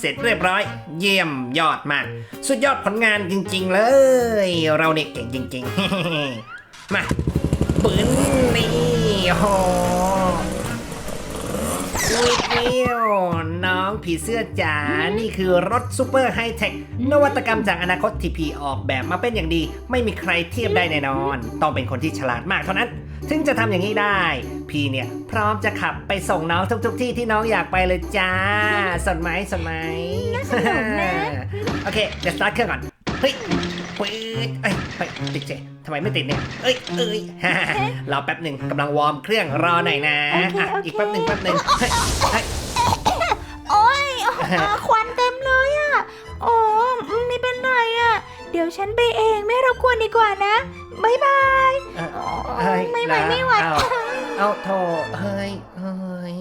เสร็จเรียบร้อย เยี่ยมยอดมาก สุดยอดผลงานจริง ๆ เลย เราเนี่ยเก่งจริง ๆ มาปืนนี่โอ้ องผีเสื้อจ๋า นี่คือรถซูเปอร์ไฮเทคนวัตกรรมจากอนาคตที่พีออกแบบมาเป็นอย่างดี ไม่มีใครเทียบได้แน่นอน ต้องเป็นคนที่ฉลาดมากเท่านั้น ถึงจะทำอย่างนี้ได้ พี่เนี่ย พร้อมจะขับไปส่งน้องทุกๆที่ที่น้องอยากไปเลยจ้า สนไหมสนไหมโอเค เดี๋ยวสตาร์ทเครื่องก่อน เฮ้ยปืดเอ้ยเฮ้ยติดเจทำไมไม่ติดเนี่ย เอ้ยเอ้ยรอแป๊บหนึ่งกำลังวอร์มเครื่องรอหน่อยนะโอเคอะโอเคอีกแป๊บหนึ่งแป๊บหนึ่งเฮ้ยเฮ้ยโอ้ยโอ้โหควันเต็มเลยอะ โอ้อืมไม่เป็นไรอะ เดี๋ยวฉันไปเองไม่รบกวนดีกว่านะบายบายเอ่อเฮ้ยไม่ไหวนะไม่ไหว เอาเอาโถเฮ้ยเฮ้ย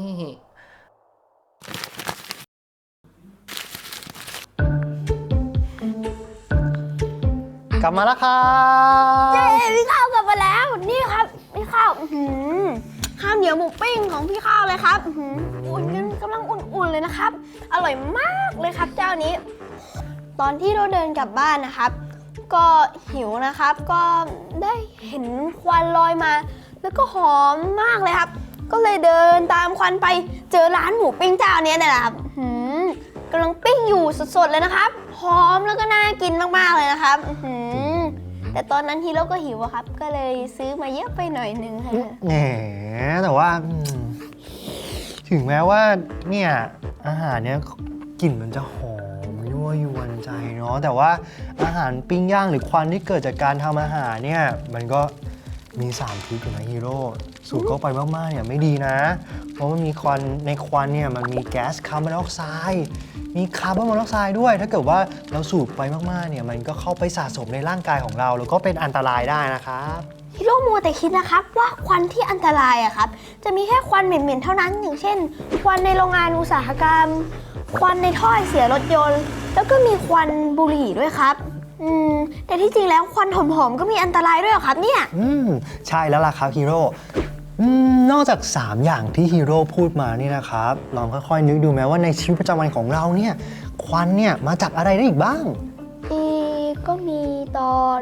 กลับมาแล้วครับเย้พี่ข้าวกลับมาแล้ว นี่ครับ พี่ข้าวอื้อหือข้าวเหนียวหมูปิ้งของพี่ข้าวเลยครับอื้อหืออุ่นกันกำลัง อุ่นเลยนะครับ อร่อยมากเลยครับเจ้านี้ ตอนที่เราเดินกลับบ้านนะครับ ก็หิวนะครับ ก็ได้เห็นควันลอยมา แล้วก็หอมมากเลยครับ ก็เลยเดินตามควันไปเจอร้านหมูปิ้งเจ้านี้เนี่ยแหละครับกำลังปิ้งอยู่สดๆเลยนะครับ หอมแล้วก็น่ากินมากๆเลยนะครับแต่ตอนนั้นฮีโร่ก็หิวอะครับ ก็เลยซื้อมาเยอะไปหน่อยนึงค่ะแหมแต่ว่า ถึงแม้ว่าเนี่ยอาหารเนี่ยกลิ่นมันจะหอมยั่วยวนใจเนาะแต่ว่าอาหารปิ้งย่างหรือควันที่เกิดจากการทำอาหารเนี่ยมันก็มีสารพิษอยู่นะฮีโร่สูดเข้าไปมากๆเนี่ยไม่ดีนะ เพราะมันมีควันในควันเนี่ยมันมีแก๊สคาร์บอนไดออกไซด์มีคาร์บอนมอนอกไซด์ด้วย ถ้าเกิดว่าเราสูดไปมากๆเนี่ยมันก็เข้าไปสะสมในร่างกายของเรา แล้วก็เป็นอันตรายได้นะครับ ฮีโร่มัวแต่คิดนะครับว่าควันที่อันตรายอะครับ จะมีแค่ควันเหม็นๆเท่านั้น อย่างเช่น ควันในโรงงานอุตสาหกรรม ควันในท่อไอเสียรถยนต์ แล้วก็มีควันบุหรี่ด้วยครับอืมแต่ที่จริงแล้วควันหอมๆก็มีอันตรายด้วยเหรอครับเนี่ย อืมใช่แล้วล่ะครับฮีโร่อืมนอกจาก 3 อย่างที่ฮีโร่พูดมานี่นะครับ ลองค่อยๆนึกดูไหมว่าในชีวิตประจำวันของเราเนี่ย ควันเนี่ยมาจากอะไรได้อีกบ้าง เอ ก็มีตอน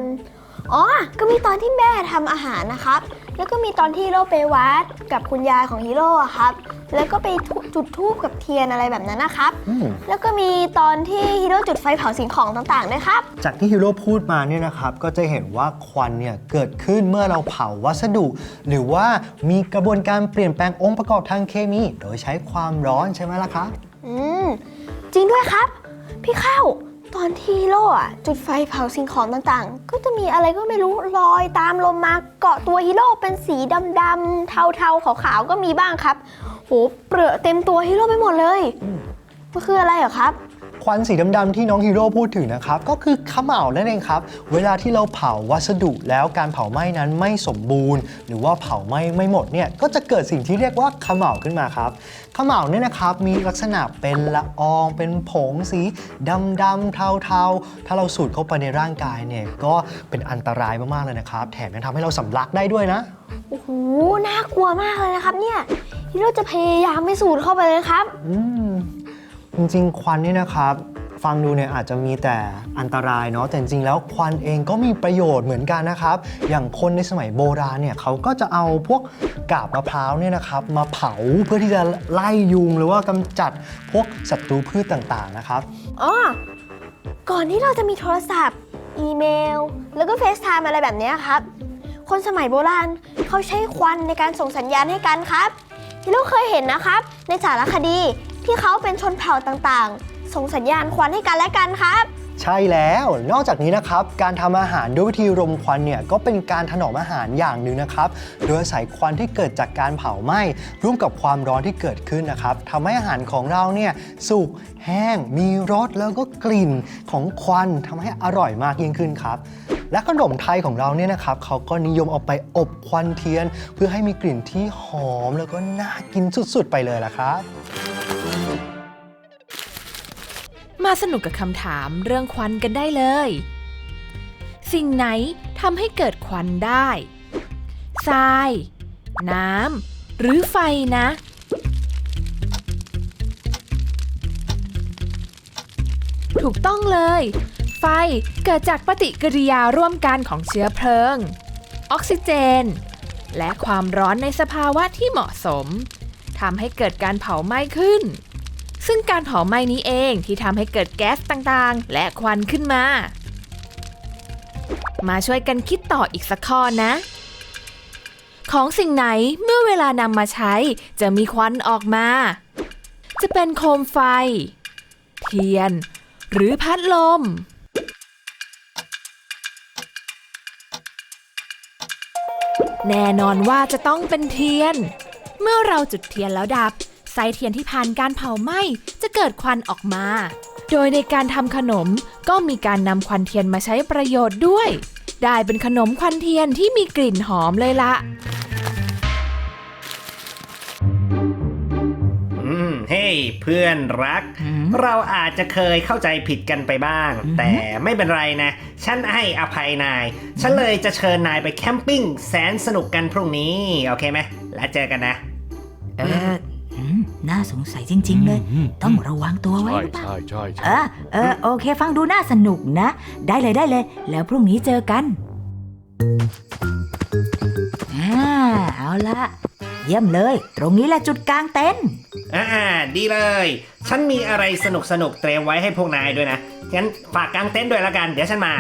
อ๋อ ก็มีตอนที่แม่ทำอาหารนะครับ แล้วก็มีตอนที่ฮีโร่ไปวัดกับคุณยายของฮีโร่อะครับ แล้วก็ไปจุดธูปกับเทียนอะไรแบบนั้นนะครับ อืม แล้วก็มีตอนที่ฮีโร่จุดไฟเผาสิ่งของต่างๆด้วยครับ จากที่ฮีโร่พูดมาเนี่ยนะครับ ก็จะเห็นว่าควันเนี่ยเกิดขึ้นเมื่อเราเผาวัสดุ หรือว่ามีกระบวนการเปลี่ยนแปลงองค์ประกอบทางเคมี โดยใช้ความร้อนใช่ไหมล่ะครับ อืม จริงด้วยครับ พี่เข้า ตอนที่ฮีโร่อะจุดไฟเผาสิ่งของต่างๆ ก็จะมีอะไรก็ไม่รู้ลอยตามลมมาเกาะตัวฮีโร่เป็นสีดำๆเทาๆขาวๆก็มีบ้างครับ โหเปรอะเต็มตัวฮีโร่ไปหมดเลย มันคืออะไรเหรอครับ ควันสีดำๆที่น้องฮีโร่พูดถึงนะครับ ก็คือเขม่านั่นเองครับ เวลาที่เราเผาวัสดุแล้วการเผาไหม้นั้นไม่สมบูรณ์ หรือว่าเผาไหม้ไม่หมดเนี่ยก็จะเกิดสิ่งที่เรียกว่าเขม่าขึ้นมาครับเขม่าเนี่ยนะครับมีลักษณะเป็นละออง เป็นผงสีดำๆเทาๆ ถ้าเราสูดเข้าไปในร่างกายเนี่ยก็เป็นอันตรายมากๆเลยนะครับ แถมยังทำให้เราสำลักได้ด้วยนะโอ้โหน่ากลัวมากเลยนะครับเนี่ยฮีโร่จะพยายามไม่สูดเข้าไปเลยครับ อืม จริงๆ ควันนี่นะครับ ฟังดูเนี่ยอาจจะมีแต่อันตรายเนาะแต่จริงๆแล้วควันเองก็มีประโยชน์เหมือนกันนะครับ อย่างคนในสมัยโบราณเนี่ยเขาก็จะเอาพวกกาบมะพร้าวเนี่ยนะครับมาเผาเพื่อที่จะไล่ยุงหรือว่ากำจัดพวกศัตรูพืชต่างๆนะครับ อ๋อ ก่อนที่เราจะมีโทรศัพท์ อีเมล แล้วก็เฟซไทม์อะไรแบบเนี้ยครับ คนสมัยโบราณเขาใช้ควันในการส่งสัญญาณให้กันครับ ที่เราเคยเห็นนะครับ ในสารคดี ที่เขาเป็นชนเผ่าต่างๆ ส่งสัญญาณควันให้กันและกันครับ ใช่แล้วนอกจากนี้นะครับ การทำอาหารด้วยวิธีรมควันเนี่ยก็เป็นการถนอมอาหารอย่างหนึ่งนะครับ โดยอาศัยควันที่เกิดจากการเผาไหม้ร่วมกับความร้อนที่เกิดขึ้นนะครับทำให้อาหารของเราเนี่ยสุกแห้ง มีรสแล้วก็กลิ่นของควันทำให้อร่อยมากยิ่งขึ้นครับ และขนมไทยของเราเนี่ยนะครับเขาก็นิยมเอาไปอบควันเทียน เพื่อให้มีกลิ่นที่หอมแล้วก็น่ากินสุดๆไปเลยล่ะครับ มาสนุกกับคำถามเรื่องควันกันได้เลย สิ่งไหนทำให้เกิดควันได้ ทราย น้ำ หรือไฟนะ ถูกต้องเลย ไฟเกิดจากปฏิกิริยาร่วมกันของเชื้อเพลิง ออกซิเจน และความร้อนในสภาวะที่เหมาะสมทำให้เกิดการเผาไหม้ขึ้น ซึ่งการเผาไหม้นี้เองที่ทำให้เกิดแก๊สต่างๆ และควันขึ้นมา มาช่วยกันคิดต่ออีกสักข้อนะ ของสิ่งไหนเมื่อเวลานำมาใช้ จะมีควันออกมา จะเป็นโคมไฟ เทียน หรือพัดลมแน่นอนว่าจะต้องเป็นเทียน เมื่อเราจุดเทียนแล้วดับ ส้เทียนที่ผ่านการเผาไหม้จะเกิดควันออกมา โดยในการทำขนมก็มีการนำควันเทียนมาใช้ประโยชน์ด้วย ได้เป็นขนมควันเทียนที่มีกลิ่นหอมเลยละอืมเฮ้ยเพื่อนรัก เราอาจจะเคยเข้าใจผิดกันไปบ้าง แต่ไม่เป็นไรนะ ฉันให้อภัยนาย ฉันเลยจะเชิญนายไปแคมปิ้งแสนสนุกกันพรุ่งนี้ โอเคไหมแล้วเจอกันนะ เอออืม น่าสงสัยจริง ๆ เลย ต้องระวังตัวไว้ใช่หรือเปล่าใช่ใช่ใช่เออเออโอเค ฟังดูน่าสนุกนะ ได้เลยได้เลย แล้วพรุ่งนี้เจอกันอ่าเอาละเยี่ยมเลย ตรงนี้แหละจุดกลางเต็นท์ อ่าดีเลย ฉันมีอะไรสนุกสนุกๆเตรียมไว้ให้พวกนายด้วยนะงั้นฝากกางเต็นท์ด้วยละกัน เดี๋ยวฉันมา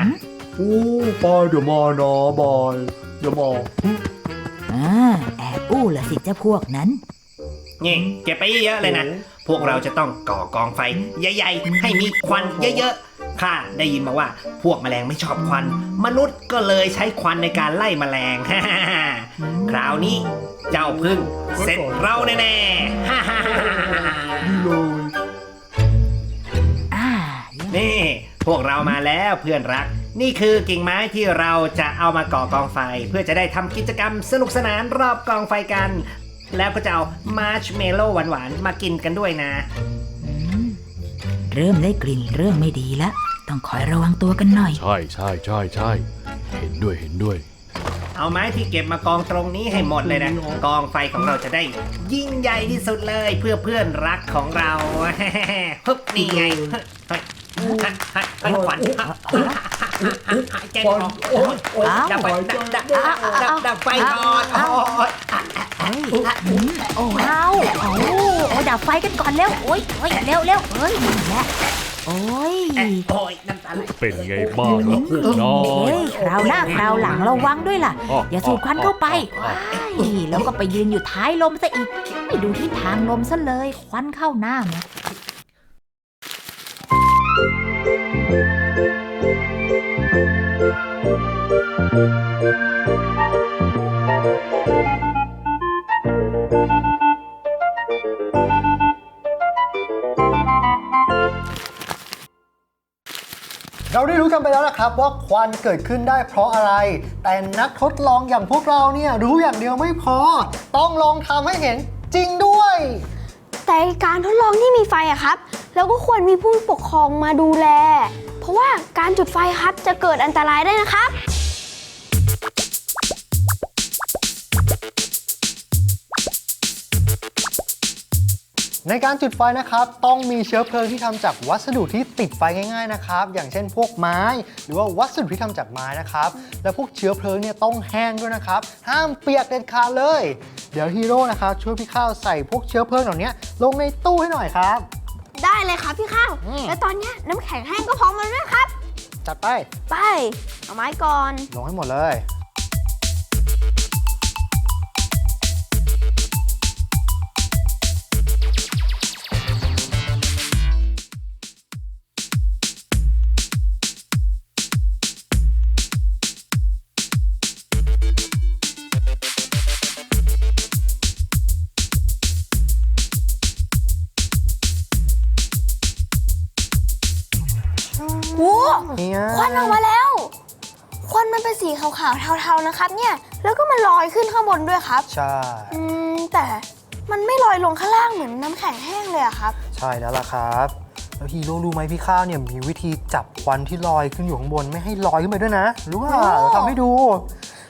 อู้บอยเดี๋ยวมานะบอยเดี๋ยวมา อ่าแอบอู้ละสิเจ้าพวกนั้น นี่เก็บไปเยอะๆเลยนะ พวกเราจะต้องก่อกองไฟ ใหญ่ๆ ให้มีควันเยอะๆ ข้าได้ยินมาว่า พวกแมลงไม่ชอบควัน มนุษย์ก็เลยใช้ควันในการไล่แมลง คราวนี้ เจ้าพึ่งเสร็จเราแน่ๆอ่านี่พวกเรามาแล้วเพื่อนรักนี่คือกิ่งไม้ที่เราจะเอามาก่อกองไฟ เพื่อจะได้ทำกิจกรรมสนุกสนานรอบกองไฟกัน แล้วก็จะเอามาร์ชเมลโล่หวานๆ มากินกันด้วยนะ อืมเริ่มได้กลิ่นเริ่มไม่ดีแล้วต้องคอยระวังตัวกันหน่อย ใช่ใช่ใช่ใช่เห็นด้วยเห็นด้วย เอาไม้ที่เก็บมากองตรงนี้ให้หมดเลยนะ กองไฟของเราจะได้ ยิ่งใหญ่ที่สุดเลยเพื่อเพื่อนรักของเรา ฮึบนี่ไงเฮ้ยเฮ้ยเฮ้ยเฮ้ยควัน แกออกโอ้ยโอ้ยดับไฟดับดับดับไฟก่อนโอ้ยโอ้เอาเอาโอ้ดับไฟกันก่อนเร็วโอ้ยโอ้ยเร็วเร็วเฮ้ยนี่แหละโอ้ยโอ้ยน้ำตาไหลเป็นไงบ้างล่ะพวกน้อเฮ้ยคราวหน้าคราวหลังระวังด้วยล่ะ อย่าสูดควันเข้าไปว้แล้วก็ไปยืนอยู่ท้ายลมซะอีกไม่ดูที่ทางลมซะเลย ควันเข้าหน้าหมด เราได้รู้กันไปแล้วนะครับว่าควันเกิดขึ้นได้เพราะอะไร แต่นักทดลองอย่างพวกเราเนี่ยรู้อย่างเดียวไม่พอ ต้องลองทำให้เห็นจริงด้วย แต่การทดลองที่มีไฟอะครับเราก็ควรมีผู้ปกครองมาดูแล ราะว่าการจุดไฟครับจะเกิดอันตรายได้นะครับ ในการจุดไฟนะครับ ต้องมีเชื้อเพลิงที่ทำจากวัสดุที่ติดไฟง่ายๆนะครับ อย่างเช่นพวกไม้ หรือว่าวัสดุที่ทำจากไม้นะครับ และพวกเชื้อเพลิงเนี่ยต้องแห้งด้วยนะครับ ห้ามเปียกเด็ดขาดเลย เดี๋ยวฮีโร่นะครับช่วยพี่ข้าวใส่พวกเชื้อเพลิงเหล่านี้ลงในตู้ให้หน่อยครับ ได้เลยครับพี่ข้าว อืม และตอนเนี้ยน้ำแข็งแห้งก็พร้อมมาด้วยครับ จัดไป ไป เอาไม้ก่อน ลงให้หมดเลย ขาวๆเทาๆนะครับเนี่ย แล้วก็มันลอยขึ้นข้างบนด้วยครับ ใช่ อืมแต่มันไม่ลอยลงข้างล่างเหมือนน้ำแข็งแห้งเลยอะครับ ใช่แล้วล่ะครับ แล้วฮีโร่รู้ไหมพี่ข้าวเนี่ยมีวิธีจับควันที่ลอยขึ้นอยู่ข้างบนไม่ให้ลอยขึ้นไปด้วยนะ รู้ว่าโอ้ เราทำให้ดู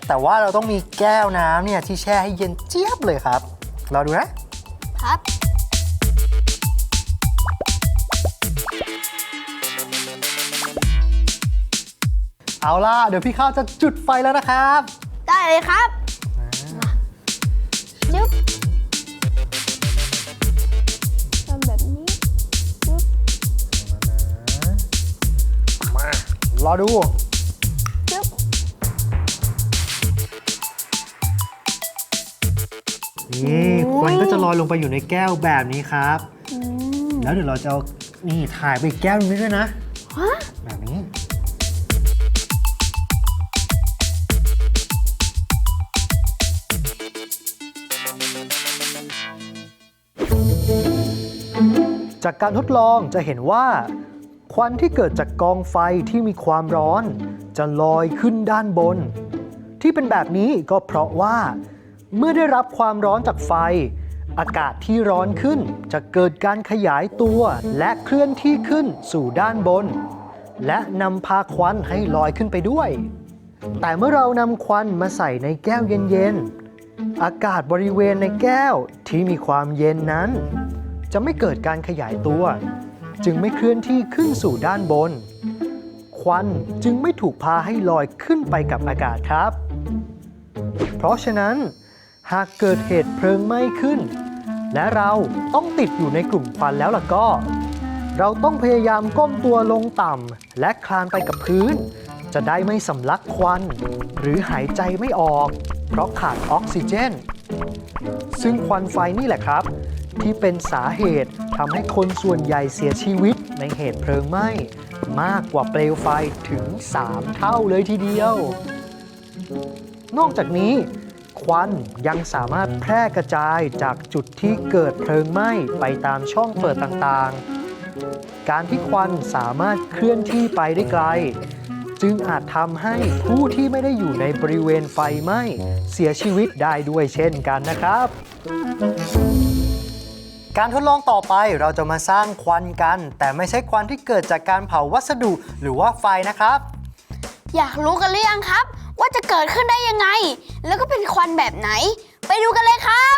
แต่ว่าเราต้องมีแก้วน้ำเนี่ยที่แช่ให้เย็นเจี๊ยบเลยครับ เราดูนะ ครับ เอาล่ะ เดี๋ยวพี่ข้าวจะจุดไฟแล้วนะครับ ได้เลยครับมาจึ๊บทำแบบนี้จึ๊บมารอดูจึ๊บนี่ควันก็จะลอยลงไปอยู่ในแก้วแบบนี้ครับอืมแล้วเดี๋ยวเราจะเอานี่ถ่ายไปอีกแก้วหนึงด้วยนะฮะแบบนี้ จากการทดลองจะเห็นว่า ควันที่เกิดจากกองไฟที่มีความร้อน จะลอยขึ้นด้านบน ที่เป็นแบบนี้ก็เพราะว่า เมื่อได้รับความร้อนจากไฟ อากาศที่ร้อนขึ้น จะเกิดการขยายตัวและเคลื่อนที่ขึ้นสู่ด้านบน และนำพาควันให้ลอยขึ้นไปด้วย แต่เมื่อเรานำควันมาใส่ในแก้วเย็นๆอากาศบริเวณในแก้วที่มีความเย็นนั้น จะไม่เกิดการขยายตัว จึงไม่เคลื่อนที่ขึ้นสู่ด้านบน ควันจึงไม่ถูกพาให้ลอยขึ้นไปกับอากาศครับ เพราะฉะนั้น หากเกิดเหตุเพลิงไหม้ขึ้น และเราต้องติดอยู่ในกลุ่มควันแล้วล่ะก็ เราต้องพยายามก้มตัวลงต่ำและคลานไปกับพื้น จะได้ไม่สำลักควัน หรือหายใจไม่ออก เพราะขาดออกซิเจน ซึ่งควันไฟนี่แหละครับ ที่เป็นสาเหตุทำให้คนส่วนใหญ่เสียชีวิตในเหตุเพลิงไหม้ มากกว่าเปลวไฟถึง 3 เท่าเลยทีเดียว นอกจากนี้ ควันยังสามารถแพร่กระจายจากจุดที่เกิดเพลิงไหม้ไปตามช่องเปิดต่างๆ การที่ควันสามารถเคลื่อนที่ไปได้ไกลจึงอาจทำให้ผู้ที่ไม่ได้อยู่ในบริเวณไฟไหม้ เสียชีวิตได้ด้วยเช่นกันนะครับ การทดลองต่อไปเราจะมาสร้างควันกัน แต่ไม่ใช่ควันที่เกิดจากการเผาวัสดุหรือว่าไฟนะครับ อยากรู้กันหรือยังครับ ว่าจะเกิดขึ้นได้ยังไง แล้วก็เป็นควันแบบไหน ไปดูกันเลยครับ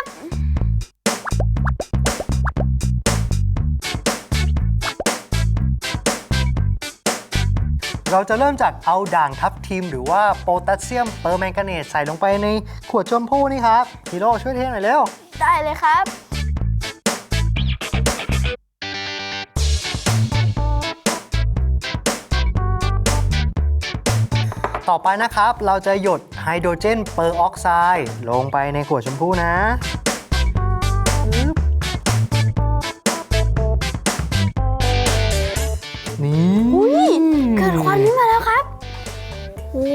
เราจะเริ่มจากเอาด่างทับทิมหรือว่าโพแทสเซียมเปอร์แมงกาเนตใส่ลงไปในขวดชมพู่นี่ครับฮีโร่ช่วยเทหน่อยเร็ว ได้เลยครับ ต่อไปนะครับ เราจะหยดไฮโดรเจนเปอร์ออกไซด์ลงไปในขวดชมพู่นะปึ๊บนี่อุ้ยเกิดควันขึ้นมาแล้วครับโอ้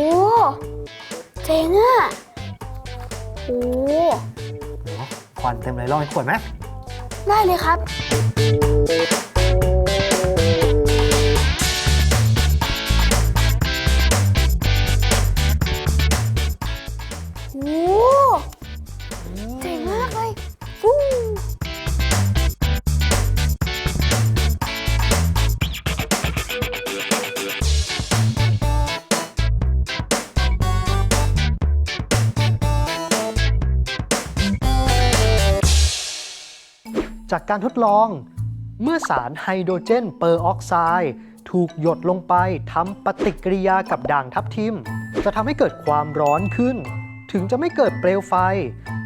เจ๋งอะโอ้ควันเต็มเลยลองในขวดไหมได้เลยครับ การทดลอง เมื่อสารไฮโดรเจนเปอร์ออกไซด์ถูกหยดลงไปทำปฏิกิริยากับด่างทับทิม จะทำให้เกิดความร้อนขึ้น ถึงจะไม่เกิดเปลวไฟ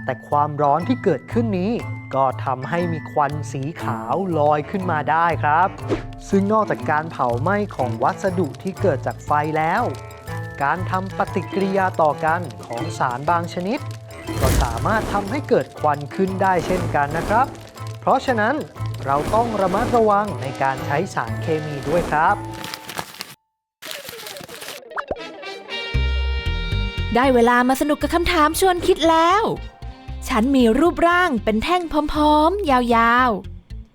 แต่ความร้อนที่เกิดขึ้นนี้ ก็ทำให้มีควันสีขาวลอยขึ้นมาได้ครับ ซึ่งนอกจากการเผาไหม้ของวัสดุที่เกิดจากไฟแล้ว การทำปฏิกิริยาต่อกันของสารบางชนิด ก็สามารถทำให้เกิดควันขึ้นได้เช่นกันนะครับ ราะฉะนั้นเราต้องระมัดระวังในการใช้สารเคมีด้วยครับ ได้เวลามาสนุกกับคำถามชวนคิดแล้ว ฉันมีรูปร่างเป็นแท่งพร้อมๆ ยาว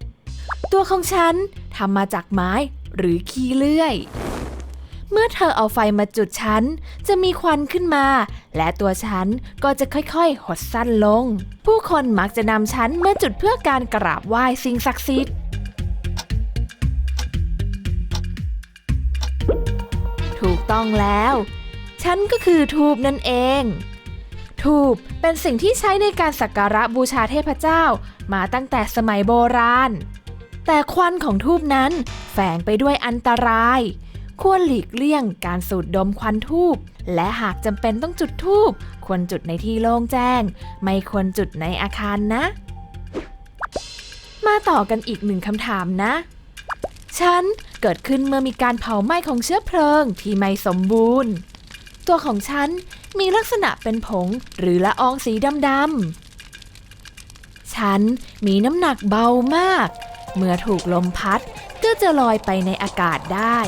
ๆ ตัวของฉันทำมาจากไม้หรือขี้เลื่อย เมื่อเธอเอาไฟมาจุดฉัน จะมีควันขึ้นมา และตัวฉันก็จะค่อยๆ หดสั้นลง ผู้คนมักจะนำฉันมาจุดเพื่อการกราบไหว้สิ่งศักดิ์สิทธิ์ถูกต้องแล้ว ฉันก็คือทูบนั่นเองทูบเป็นสิ่งที่ใช้ในการสักการะบูชาเทพเจ้ามาตั้งแต่สมัยโบราณ แต่ควันของทูบนั้นแฝงไปด้วยอันตราย ควรหลีกเลี่ยงการสูดดมควันทูบและหากจำเป็นต้องจุดทูบควรจุดในที่โล่งแจ้ง ไม่ควรจุดในอาคารนะ มาต่อกันอีกหนึ่งคำถามนะฉันเกิดขึ้นเมื่อมีการเผาไหม้ของเชื้อเพลิงที่ไม่สมบูรณ์ ตัวของฉันมีลักษณะเป็นผงหรือละอองสีดำๆฉันมีน้ำหนักเบามาก เมื่อถูกลมพัดก็จะลอยไปในอากาศได้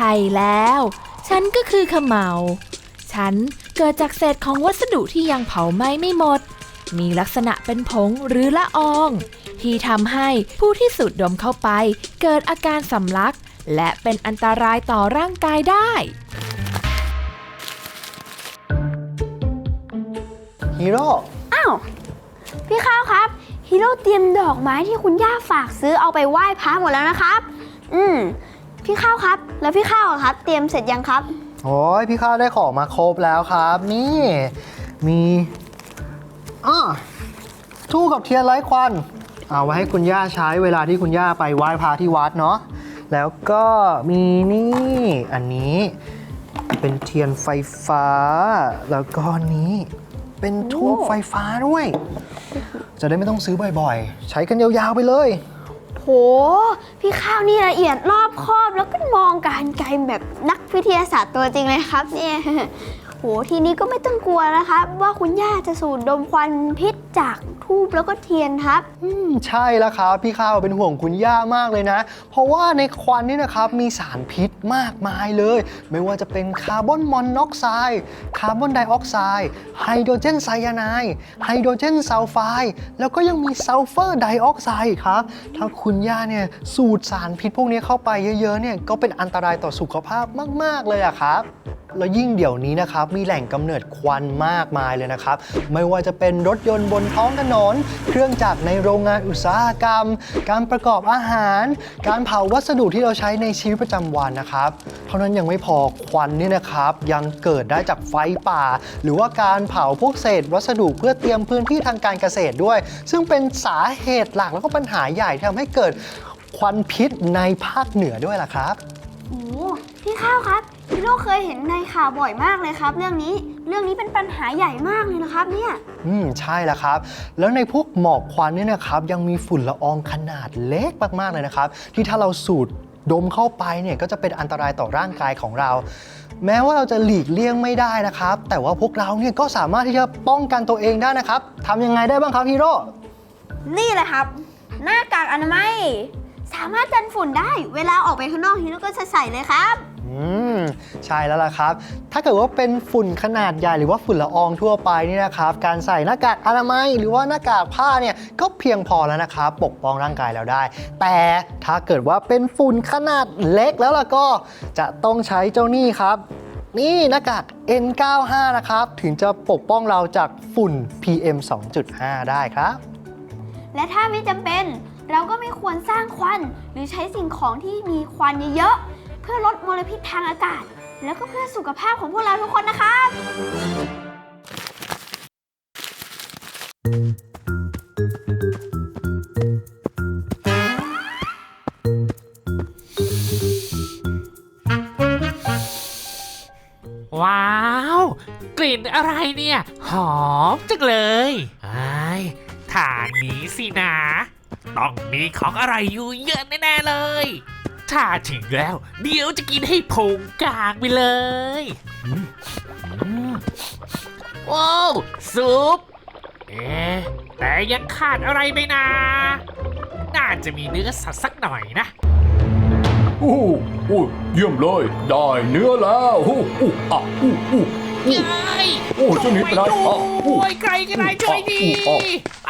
ช่แล้ว ฉันก็คือขมเหลาฉันเกิดจากเศษของวัสดุที่ยังเผาไหม้ไม่หมด มีลักษณะเป็นผงหรือละออง ที่ทำให้ผู้ที่สูดดมเข้าไป เกิดอาการสำลัก และเป็นอันตรายต่อร่างกายได้ ฮีโร่อ้าว พี่ข้าวครับ ฮีโร่เตรียมดอกไม้ที่คุณย่าฝากซื้อเอาไปไหว้พระหมดแล้วนะครับ อืม พี่ข้าวครับ แล้วพี่ข้าวอะครับ เตรียมเสร็จยังครับ โอ้ยพี่ข้าวได้ของมาครบแล้วครับ นี่มีอ่าทู่กับเทียนไร้ควัน เอาไว้ให้คุณย่าใช้เวลาที่คุณย่าไปไหว้พระที่วัดเนาะแล้วก็มีนี่อันนี้เป็นเทียนไฟฟ้า แล้วก็นนี้เป็นทูบไฟฟ้าด้วย จะได้ไม่ต้องซื้อบ่อยๆ ใช้กันยาวๆไปเลย โห พี่ข้าวนี่ละเอียดรอบคอบแล้วก็มองการไกลแบบนักวิทยาศาสตร์ตัวจริงเลยครับเนี่ยโหทีนี้ก็ไม่ต้องกลัวนะคะ ว่าคุณย่าจะสูดดมควันพิษ จากทูบแล้วก็เทียนครับ อืมใช่แล้วครับ พี่ข้าวเป็นห่วงคุณย่ามากเลยนะ เพราะว่าในควันนี่นะครับมีสารพิษมากมายเลย ไม่ว่าจะเป็นคาร์บอนมอนอกไซด์คาร์บอนไดออกไซด์ไฮโดรเจนไซยาไนด์ไฮโดรเจนซัลไฟด์แล้วก็ยังมีซัลเฟอร์ไดออกไซด์ครับ ถ้าคุณย่าเนี่ยสูดสารพิษพวกนี้เข้าไปเยอะๆเนี่ยก็เป็นอันตรายต่อสุขภาพมาก ๆ เลยอะครับ แล้วยิ่งเดี๋ยวนี้นะครับ มีแหล่งกำเนิดควันมากมายเลยนะครับ ไม่ว่าจะเป็นรถยนต์บนท้องถนน เครื่องจักรในโรงงานอุตสาหกรรม การประกอบอาหาร การเผาวัสดุที่เราใช้ในชีวิตประจำวันนะครับ เท่านั้นยังไม่พอควันนี่นะครับ ยังเกิดได้จากไฟป่า หรือว่าการเผาพวกเศษ วัสดุเพื่อเตรียมพื้นที่ทางการเกษตรด้วย ซึ่งเป็นสาเหตุหลักแล้วก็ปัญหาใหญ่ที่ทำให้เกิดควันพิษในภาคเหนือด้วยล่ะครับโอ้พี่ข้าวครับ พี่โลกเคยเห็นในข่าวบ่อยมากเลยครับ เรื่องนี้เรื่องนี้เป็นปัญหาใหญ่มากเลยนะครับเนี่ย อืมใช่แล้วครับ แล้วในพวกหมอกควันเนี่ยนะครับยังมีฝุ่นละอองขนาดเล็กมากๆเลยนะครับ ที่ถ้าเราสูดดมเข้าไปเนี่ยก็จะเป็นอันตรายต่อร่างกายของเรา แม้ว่าเราจะหลีกเลี่ยงไม่ได้นะครับ แต่ว่าพวกเราเนี่ยก็สามารถที่จะป้องกันตัวเองได้นะครับทำยังไงได้บ้างครับฮีโร่นี่แหละครับ หน้ากากอนามัย สามารถกันฝุ่นได้ เวลาออกไปข้างนอกฮีโร่ก็จะใส่เลยครับ อืมใช่แล้วล่ะครับ ถ้าเกิดว่าเป็นฝุ่นขนาดใหญ่หรือว่าฝุ่นละอองทั่วไปนี่นะครับ การใส่หน้ากากอนามัยหรือว่าหน้ากากผ้าเนี่ยก็เพียงพอแล้วนะครับ ปกป้องร่างกายเราได้ แต่ถ้าเกิดว่าเป็นฝุ่นขนาดเล็กแล้วล่ะก็จะต้องใช้เจ้านี่ครับ นี่หน้ากาก N95 นะครับ ถึงจะปกป้องเราจากฝุ่น PM 2.5 ได้ครับ และถ้าไม่จำเป็น เราก็ไม่ควรสร้างควัน หรือใช้สิ่งของที่มีควันเยอะๆ เพื่อลดมลพิษทางอากาศ แล้วก็เพื่อสุขภาพของพวกเราทุกคนนะครับว้าว กลิ่นอะไรเนี่ย หอมจังเลยไอ้ายทางนี้สินะ ต้องมีของอะไรอยู่เยอะแน่ๆเลย ถ้าถึงแล้ว เดี๋ยวจะกินให้พุงกลางไปเลยอืมอืมว้าวซุป เอ๊ะแต่ยังขาดอะไรไปนะ น่าจะมีเนื้อสัตว์สักหน่อยนะอู้อู้เยี่ยมเลย ได้เนื้อแล้วอู้อู้อะอู้อู้อู้ยายโอ้เจ้านี่เป็นไรช่วยอะอู้ด้วยใครก็ได้ช่วยดีอู้อะอ้า